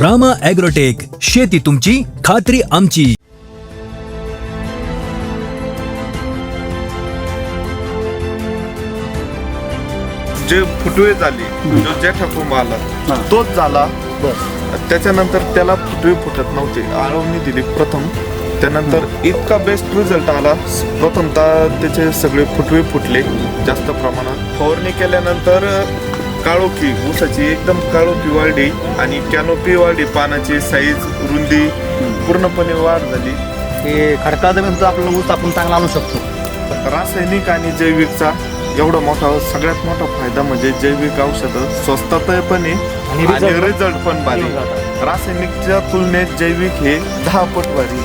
Rama agrotech शेती तुमची खात्री आमची. जे फुटवे झाले जो जेठा कुंभ आला. तोच झाला. बर. त्याच्यानंतर त्याला फुटवे फुटत नव्हते. आळवणी दिली प्रथम. त्यानंतर इतका बेस्ट रिझल्ट आला. प्रथमतः त्याचे सगळे फुटवे फुटले जास्त प्रमाणात. फवारणी केल्यानंतर काळोखी ऊसाची एकदम काळोखी वाढली आणि कॅनोपी वाढली पानाची साईज रुंदी पूर्णपणे वाढ झाली. हे खडकाळ जमीन सुद्धा आपल्याला ऊस आपण चांगला आणू शकतो. रासायनिक आणि जैविकचा एवढा मोठा सगळ्यात मोठा फायदा म्हणजे जैविक औषधं स्वस्तात पण आहे आणि रिझल्ट पण भारी. रासायनिकच्या तुलनेत जैविक हे दहा पट भारी.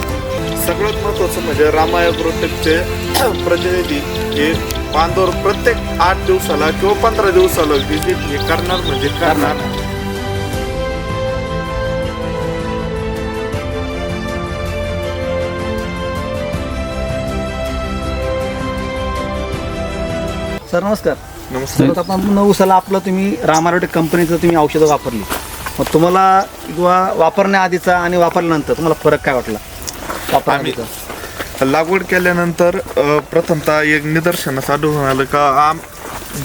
सगळ्यात महत्वाचं म्हणजे रामाया प्रोटेक्टचे प्रतिनिधी हे बांधवर प्रत्येक आठ दिवसाला किंवा पंधरा दिवसाला व्हिजिट हे करणार म्हणजे करणार. सर नमस्कार. नमस्कार तर आपण ऊसाला आपलं तुम्ही रामारोटे कंपनीचं तुम्ही औषधं वापरली. मग तुम्हाला किंवा वापरण्याआधीचा आणि वापरल्यानंतर तुम्हाला फरक काय वाटला? वापरण्याआधीचा लागवड केल्यानंतर अ, प्रथमतः एक निदर्शनास आढळून आलं का आम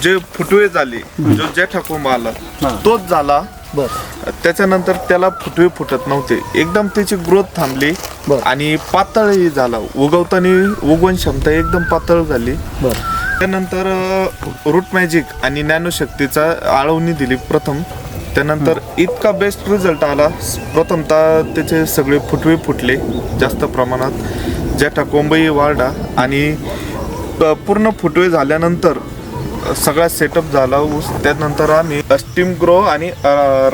जे फुटवे झाले जो जेठा कोंब आला हा. तोच झाला. बर. त्याच्यानंतर त्याला फुटवे फुटत नव्हते. एकदम त्याची ग्रोथ थांबली बर. आणि पातळही झाला. उगवताना उगवण क्षमता एकदम पातळ झाली. बर. त्यानंतर रूट मॅजिक आणि नॅनो शक्तीचा आळवणी दिली प्रथम. त्यानंतर इतका बेस्ट रिझल्ट आला. प्रथमतः त्याचे सगळे फुटवे फुटले जास्त प्रमाणात. जेठा कोंबई वाढला आणि पूर्ण फुटवे झाल्यानंतर सगळा सेटअप झाला. ऊस त्यानंतर आम्ही स्टीम ग्रो आणि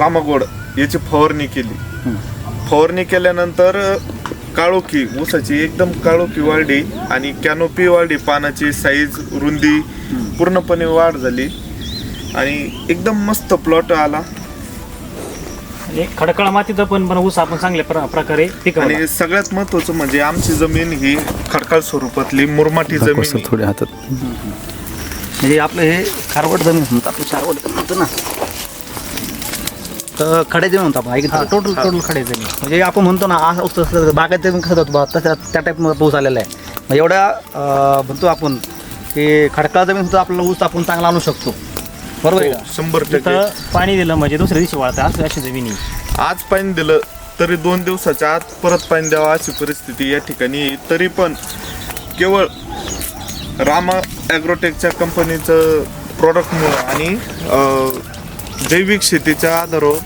रामागोड याची फवारणी केली. फवारणी केल्यानंतर काळोखी ऊसाची एकदम काळोखी वाढली आणि कॅनोपी वाढली. पानाची साईज रुंदी पूर्णपणे वाढ झाली. आणि एकदम मस्त प्लॉट आला. आणि खडकाळ मातीचं पण पण ऊस आपण चांगल्या प्र- प्रकारे पिकवला. आणि सगळ्यात महत्वाचं म्हणजे आमची जमीन ही खडकाळ स्वरूपातली मुरमाटी जमीन आहे. थोडे हातात. म्हणजे आपलं हे खारवट जमीन म्हणतो आपलं खारवट जमीन म्हणतो ना. तर खडे जमीन म्हणतो आपण ऐकत टोटल टोटल खडे जमीन. म्हणजे आपण म्हणतो ना ऊस तसं बागायत जमीन कसं होतं बा? तसं त्या टाईपमध्ये पाऊस आलेला आहे. मग एवढ्या अं, म्हणतो आपण की खडकाळ जमीन सुद्धा आपल्याला ऊस आपण चांगला आणू शकतो. बरोबर आहे हो, का? शंभर टक्के. तिथं पाणी दिलं म्हणजे दुसऱ्या दिवशी वाळतं असं अशी जमीन. आज पाणी दिलं तरी दोन दिवसाच्या आत परत पाणी द्यावं अशी परिस्थिती या ठिकाणी आहे. तरी पण केवळ रामा ॲग्रोटेकच्या कंपनीचं प्रॉडक्टमुळं आणि अं, जैविक शेतीच्या आधारावर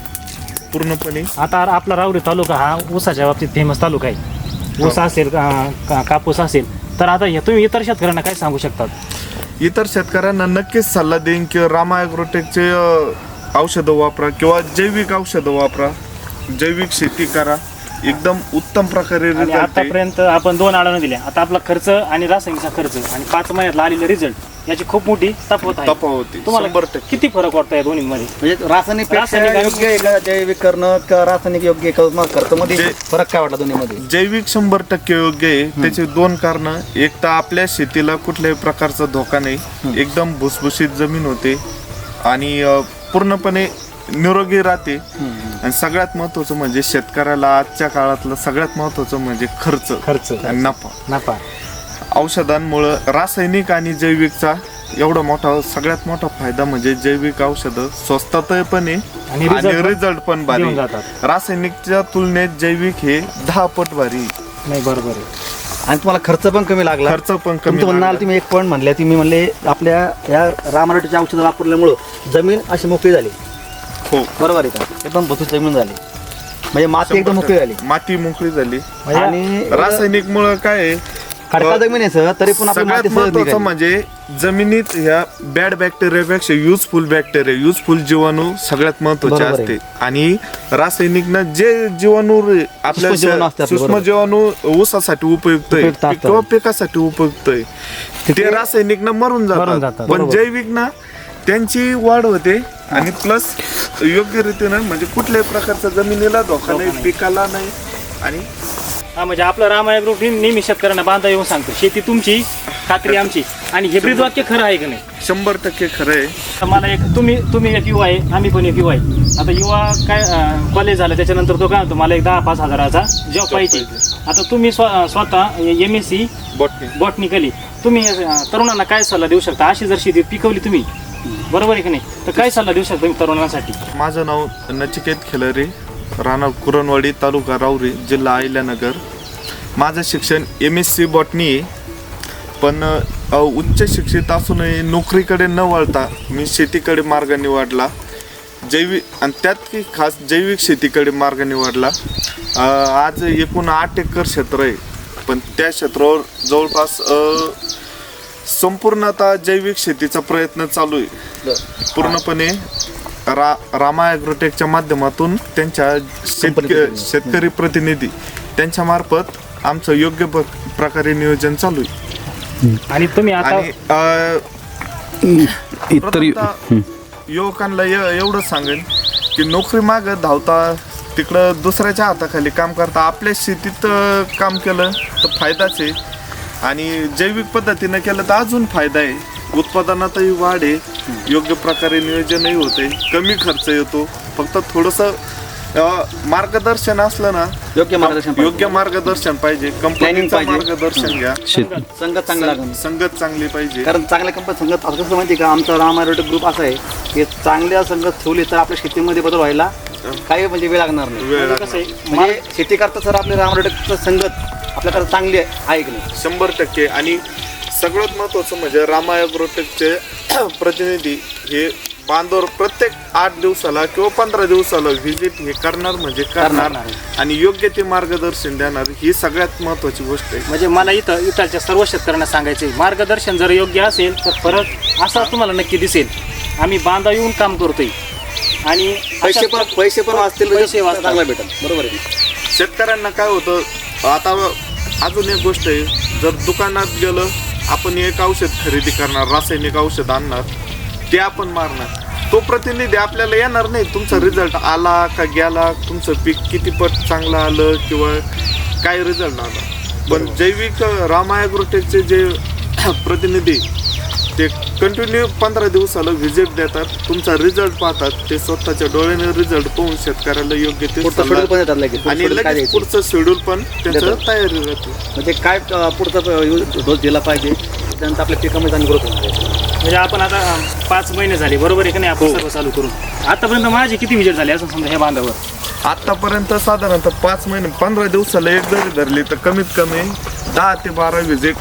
पूर्णपणे आता आपला रावरी तालुका हा ऊसाच्या बाबतीत फेमस तालुका आहे. ऊस असेल का- का- कापूस असेल तर आता हे तुम्ही इतर शेतकऱ्यांना काय सांगू शकतात? इतर शेतकऱ्यांना नक्कीच सल्ला देईन की रामा ॲग्रोटेकचे औषधं वापरा किंवा जैविक औषधं वापरा. जैविक शेती करा. एकदम उत्तम प्रकारे आणि result आहे. आतापर्यंत आपण दोन आळवणं दिल्या. आता आपला खर्च आणि रासायनिकचा खर्च आणि पाच महिन्यातला आलेला रिझल्ट याची खूप मोठी तफावत आहे. तफावत आहे, तुम्हाला. किती फरक वाटतो या दोन्हीमध्ये? म्हणजे रासायनिकपेक्षा रासायनिक आणि- योग्य आहे का? जैविक करणं का रासायनिक योग्य आहे का? खर्चामध्ये जे- फरक काय वाटला दोन्हीमध्ये? जैविक शंभर टक्के योग्य आहे. त्याचे दोन कारण. एक तर आपल्या शेतीला कुठल्याही प्रकारचा धोका नाही. एकदम भुसभुशीत जमीन होते. आणि अ, पूर्णपणे निरोगी राहते. आणि सगळ्यात महत्वाचं म्हणजे शेतकऱ्याला आजच्या काळातलं सगळ्यात महत्वाचं म्हणजे खर्च. खर्च. आणि नफा. नफा. औषधांमुळं रासायनिक आणि जैविकचा एवढा मोठा सगळ्यात मोठा फायदा म्हणजे जैविक औषधं स्वस्तात पण आहे आणि रिझल्ट पण भारी. रासायनिकच्या तुलनेत जैविक हे दहा पट भारी. नाही बरोबर आहे. आणि तुम्हाला खर्च पण कमी लागला. खर्च पण कमी. आलं तुम्ही एक पॉईंट म्हणले तुम्ही म्हणले आपल्या या रामराटीचे औषधं वापरल्यामुळं जमीन अशी मोकळी झाली. हो. बरोबर आहे का? एकदम भुसभुशीत जमीन झाली. म्हणजे माती एकदम मोकळी झाली. माती मोकळी झाली. आणि रासायनिक मुळे काय आहे खडका जमीन आहे सर तरी पण आपली सगळ्यात माती सहज महत्वाचं निघाली. म्हणजे जमिनीत ह्या बॅड बॅक्टेरियापेक्षा युजफुल बॅक्टेरिया युजफुल जीवाणू सगळ्यात महत्त्वाचे बरोबर आहे. असते आणि रासायनिकनं जे जीवाणू रे- आपल्या सूक्ष्म जीवाणू असते आपले, सूक्ष्म बरोबर. जीवाणू ऊसासाठी उपयुक्त आहे उपयुक्त असतात. किंवा पिकासाठी उपयुक्त आहे ते रासायनिकनं मरून मरून जातात जातात, पण बरोबर. जैविक ना त्यांची वाढ होते आणि प्लस योग्य रीतीनं म्हणजे कुठल्याही प्रकारचा जमिनीला धोका नाही पिकाला नाही आणि हा म्हणजे आपलं रामायण ग्रुप नेहमी शेतकऱ्यांना बांधा येऊन सांगतो. शेती तुमची खात्री आमची. आणि हे ब्रीद वाक्य खरं आहे का नाही? शंभर टक्के खरं आहे. तर मला एक तुम्ही तुम्ही एक युवा आहे आम्ही पण एक युवा आहे. आता युवा काय कॉलेज झालं त्याच्यानंतर तो काय म्हणतो मला एक दहा पाच हजाराचा जॉब पाहिजे. आता तुम्ही स्व स्वतः M S C botany botanically तुम्ही अं, तरुणांना काय सल्ला देऊ शकता? अशी जर शेती पिकवली तुम्ही बरोबर आहे की नाही? तर काय सल्ला देऊ शकता तुम्ही तरुणांसाठी? माझं नाव नचिकेत खेलरे. राणा कुरणवाडी तालुका राऊरी जिल्हा अहिल्यानगर. माझं शिक्षण एम एस सी बॉटनी आहे. पण उच्च शिक्षित असूनही नोकरीकडे न वळता मी शेतीकडे मार्ग निवडला. जैविक आणि त्यात की खास जैविक शेतीकडे मार्ग निवडला. आज एकूण आठ एकर क्षेत्र आहे. पण त्या क्षेत्रावर जवळपास संपूर्ण आता जैविक शेतीचा प्रयत्न चालू आहे. पूर्णपणे रा रामा ॲग्रोटेकच्या माध्यमातून त्यांच्या शेतक शेतकरी प्रतिनिधी. त्यांच्या मार्फत आमचं योग्य प- प्रकारे नियोजन चालू आहे. आणि तुम्ही आता आणि अ, इतर प्रथमतः युवकांना ए- एवढं सांगेन की नोकरी माग धावता तिकडं दुसऱ्याच्या हाताखाली काम करता आपल्या शेतीत अ, काम केलं तर फायदाच आहे. आणि जैविक पद्धतीनं केलं तर अजून फायदा आहे. उत्पादनातही वाढ आहे. योग्य प्रकारे नियोजनही होते. कमी खर्च येतो. फक्त थोडंसं मार्गदर्शन असलं ना योग्य मार्गदर्शन पाहिजे. योग्य मार्गदर्शन पाहिजे. कंपनीचं पाहिजे. मार्गदर्शन घ्या. संगत चांगला संगत चांगली पाहिजे. कारण चांगल्या कंपनी संगत असं कसं माहिती आहे का आमचा राम आरोग्य ग्रुप असा आहे की चांगल्या संगत ठेवली तर आपल्या शेतीमध्ये बदल व्हायला काही म्हणजे वेळ लागणार नाही. वेळ म्हणजे म्हणजे शेती करता सर आपल्या राम आरोग्य संगत आपल्याकडे चांगली आहे की नाही? शंभर टक्के. आणि सगळ्यात महत्वाचं म्हणजे रामा ॲग्रोटेकचे प्रतिनिधी हे बांधवर प्रत्येक आठ दिवसाला किंवा पंधरा दिवसाला व्हिजिट हे करणार म्हणजे करणार करणार. आणि योग्य ते मार्गदर्शन देणार ही सगळ्यात महत्वाची गोष्ट आहे. म्हणजे मला इथं इथलच्या सर्व शेतकऱ्यांना सांगायचे मार्गदर्शन जर योग्य असेल तर फरक असा तुम्हाला नक्की दिसेल. आम्ही बांधा येऊन काम करतोय. आणि पैसे अशा पण पैसे पण वाचतील पैसे वाचतात. चांगला भेटेल. बरोबर आहे. शेतकऱ्यांना काय होतं आता अजून एक गोष्ट आहे जर दुकानात गेलं आपण एक औषध खरेदी करणार रासायनिक औषध आणणार ते आपण मारणार. तो प्रतिनिधी आपल्याला येणार नाही. तुमचा रिझल्ट आला का गेला? तुमचं पीक किती पट चांगलं आलं किंवा काय रिझल्ट आला? पण जैविक रामायग्रोटेकचे जे प्रतिनिधी ते कंटिन्यू पंधरा दिवसाला व्हिजिट देतात. तुमचा रिझल्ट पाहतात. ते स्वतःच्या डोळ्याने रिझल्ट पाहून शेतकऱ्याला योग्य ते पुढचं सल्ला- शेड्यूल पण येतात लगेच. पुढचं आणि schedule काय लगेच द्यायचं? पुढचं शेड्यूल पण त्याचं देतात. तयारी राहते. म्हणजे काय अं, पुढचा डोस दिला पाहिजे? त्यानंतर आपल्या पिकामध्ये चांगली ग्रोथ होणार आहे. म्हणजे आपण आता अं, पाच महिने झाले. बरोबर आहे का नाही? आपण सर्व चालू करून. आतापर्यंत माझे किती विजिट झाले असं समजा ह्या बांधावर? आतापर्यंत साधारणतः पाच महिने पंधरा दिवसाला एक जरी धरली तर कमीत कमी दहा ते बारा विजिट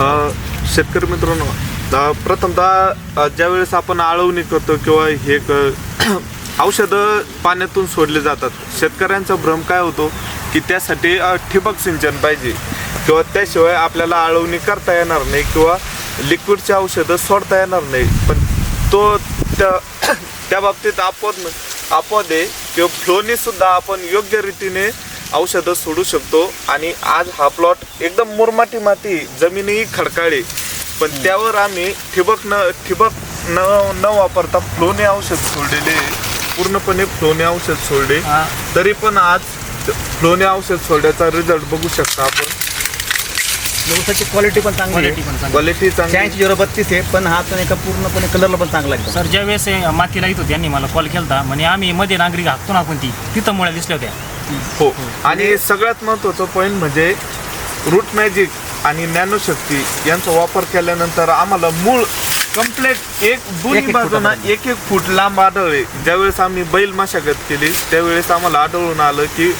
शेतकरी मित्रांनो प्रथमतः ज्यावेळेस आपण आळवणी करतो किंवा हे क- औषधं पाण्यातून सोडले जातात शेतकऱ्यांचा भ्रम काय होतो की त्यासाठी ठिबक सिंचन पाहिजे किंवा त्याशिवाय आपल्याला आळवणी करता येणार नाही किंवा लिक्विडची औषधं सोडता येणार नाही. पण तो त्या त्या बाबतीत आपण आपण आहे किंवा फ्लोनी सुद्धा आपण योग्य रीतीने औषधं सोडू शकतो आणि आज हा प्लॉट एकदम मुरमाटी माती जमीनही खडकाळी. पण त्यावर आम्ही ठिबक न ठिबक न न वापरता फ्लोने औषध सोडलेले. पूर्णपणे फ्लोने औषध सोडले. तरी पण आज फ्लोने औषध सोडण्याचा रिझल्ट बघू शकता आपण. ऊसाची क्वालिटी पण चांगली क्वालिटी आहे चांगली. क्वालिटी चांगली शहाऐंशी झिरो बत्तीस आहे पण हा पण एका पूर्णपणे कलरला पण चांगला आहे सर ज्या वेळेस मातीला येत होती यांनी मला कॉल केला म्हणे आम्ही मध्ये नागरिक हाकतो ना कोणती तिथं मुळ्या दिसल्या होत्या. हो आणि सगळ्यात महत्वाचं पॉईंट म्हणजे रूट मॅजिक आणि नॅनोशक्ती यांचा वापर केल्यानंतर आम्हाला मूळ कम्प्लेट एक दोन्ही बाजूना. एक एक फूट लांब आढळले ज्यावेळेस आम्ही बैल मशागत केली त्यावेळेस आम्हाला आढळून आलं की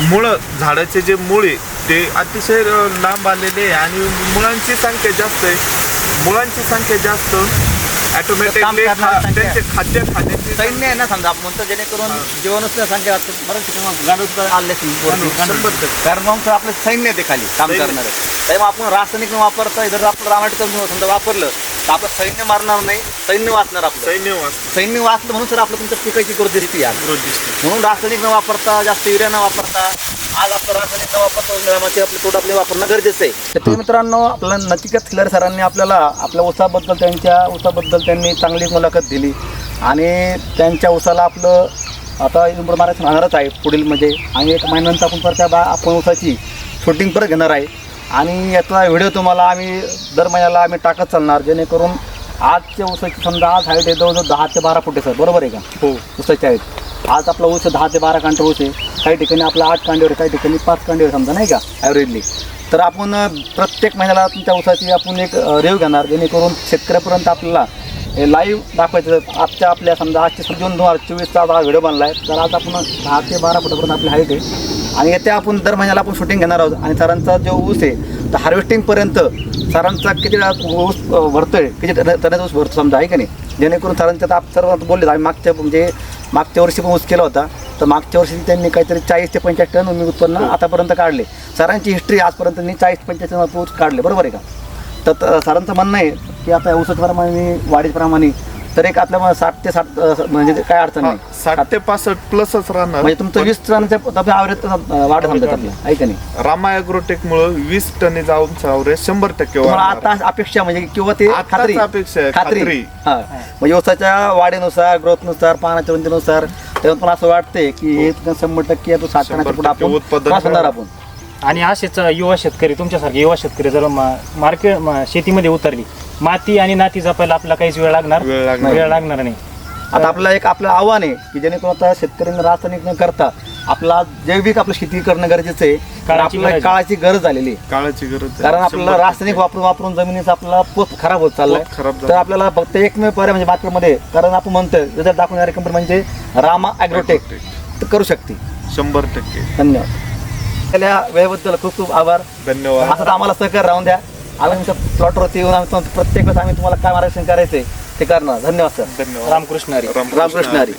मुळं झाडाचे जे मूळ ते अतिशय लांब आलेले आहे आणि मुळांची संख्या जास्त आहे मुळांची संख्या जास्त संख्या. त्यांचे खाद्य खाण्याची सैन्य आहे ना समजा आपण म्हणतो जेणेकरून जीवनच सांगते बरं आले. कारण मग तर आपलं सैन्य आहे ते खाली काम. करणार. त्यामुळे आपण रासायनिक न वापरता जर आपलं रामायण समजा वापरलं तर आपलं सैन्य मारणार नाही सैन्य वाचणार आपलं. सैन्य सैन्य वाचलं म्हणून सर आपलं तुमच्या पिकाची ग्रोथ दिसते म्हणून रासायनिक न वापरता जास्त युरिया न वापरता आज आपलं रासायनिक वापरता ग्रामाचे आपले प्रोडक्ट आपले वापरणं गरजेचं आहे. तर ते मित्रांनो आपल्याला नचिकेत खिलर सरांनी आपल्याला आपल्या ऊसाबद्दल त्यांच्या ऊसाबद्दल त्यांनी चांगली मुलाखत दिली. आणि त्यांच्या ऊसाला आपलं आता पुढे महाराष्ट्र राहणारच आहे पुढील म्हणजे. आणि एक महिन्यानंतर आपण परत त्या बा आपण ऊसाची शूटिंग परत घेणार आहे. आणि याचा व्हिडिओ तुम्हाला आम्ही दर महिन्याला आम्ही टाकत चालणार जेणेकरून आजच्या ऊसाची समजा आज हाईट आहे जवळजवळ दहा ते बारा फुट सर. बरोबर आहे का? हो. ऊसाची हाईट आज आपला ऊस दहा ते बारा कांडे ऊस आहे. काही ठिकाणी आपला आठ कांडीवर काही ठिकाणी पाच कांडीवर समजा नाही का? ॲव्हरेजली तर आपण प्रत्येक महिन्याला तुमच्या ऊसाची आपण एक रेव घेणार जेणेकरून शेतकऱ्यापर्यंत आपल्याला लाईव्ह दाखवायचं आजच्या आपल्या समजा आजचे जून दोन हजार चोवीसचा हा व्हिडिओ बनला आहे तर आज आपण दहा ते बारा फुटापर्यंत आपली हाईट आहे. आणि येत्या आपण दर महिन्याला आपण शूटिंग घेणार आहोत. आणि सरांचा जो ऊस आहे तर हार्वेस्टिंगपर्यंत सरांचा किती वेळा ऊस भरतो आहे किती टन- टनाचा ऊस भरतो समजा आहे का नाही? जेणेकरून सरांच्या आता सर्व बोलले आम्ही मागच्या म्हणजे मागच्या वर्षी पण ऊस केला होता. तर मागच्या वर्षी त्यांनी काहीतरी चाळीस ते पंचाळीस टन मी उत्पन्न आतापर्यंत काढले. सरांची हिस्ट्री आजपर्यंत त्यांनी चाळीस पंचाळीस टन काढले. बरोबर आहे का? तर सरांचं म्हणणं आहे की आता औषधप्रमाणे प्रमाणे वाढीप्रमाणे तर एक आपल्या साठ ते साठ म्हणजे काय अडचण हा, नाही. साठ ते पासष्ट प्लसच राहणार. म्हणजे तुमचं वीस टनच्या आवरेज वाढ आहे का नाही? रामा ॲग्रोटेक मुळे वीस टनी जाऊन सावरे शंभर टक्के. आता अपेक्षा म्हणजे किंवा ते खात्री? अपेक्षा खात्री. हा. म्हणजे व्यवसायाच्या वाढीनुसार ग्रोथनुसार पानाच्या रुंदीनुसार तेव्हा पण असं वाटतंय की हे. शंभर टक्के तो साठ टनाच्या पुढे आपण होणार. आपण आणि असेच युवा शेतकरी तुमच्यासारखे युवा शेतकरी जर मार्केट शेतीमध्ये उतरली माती आणि नाती जपायला आपल्याला काहीच वेळ लागणार. वेळ लागणार वेळ लागणार नाही. आता आपलं एक आपलं आव्हान आहे की जेणेकरून आता शेतकऱ्यांना रासायनिक न करता आपला जैविक आपलं शेती करणं गरजेचं आहे. कारण काळाची आपल्याला गरज. काळाची गरज झालेली आहे. काळाची गरज. कारण आपल्याला रासायनिक वापरून वापरून जमिनीचा आपला पोत खराब होत चाललाय. पोत खराब झाला. तर आपल्याला फक्त एकमेव पर्याय म्हणजे मार्केटमध्ये कारण आपण म्हणतोय रिझल्ट दाखवणारी कंपनी म्हणजे रामा ॲग्रोटेक. तर करू शकते. शंभर टक्के. धन्यवाद. आपल्या वेळेबद्दल खूप खूप आभार. धन्यवाद. असंच आम्हाला सहकार्य राहून द्या. आम्ही तुमच्या प्लॉटवरती येऊन आम्ही तुमचं प्रत्येक वेळेस आम्ही तुम्हाला काय मार्गदर्शन करायचंय ते करणार. धन्यवाद सर. धन्यवाद. रामकृष्ण हरी. रामकृष्ण हरी.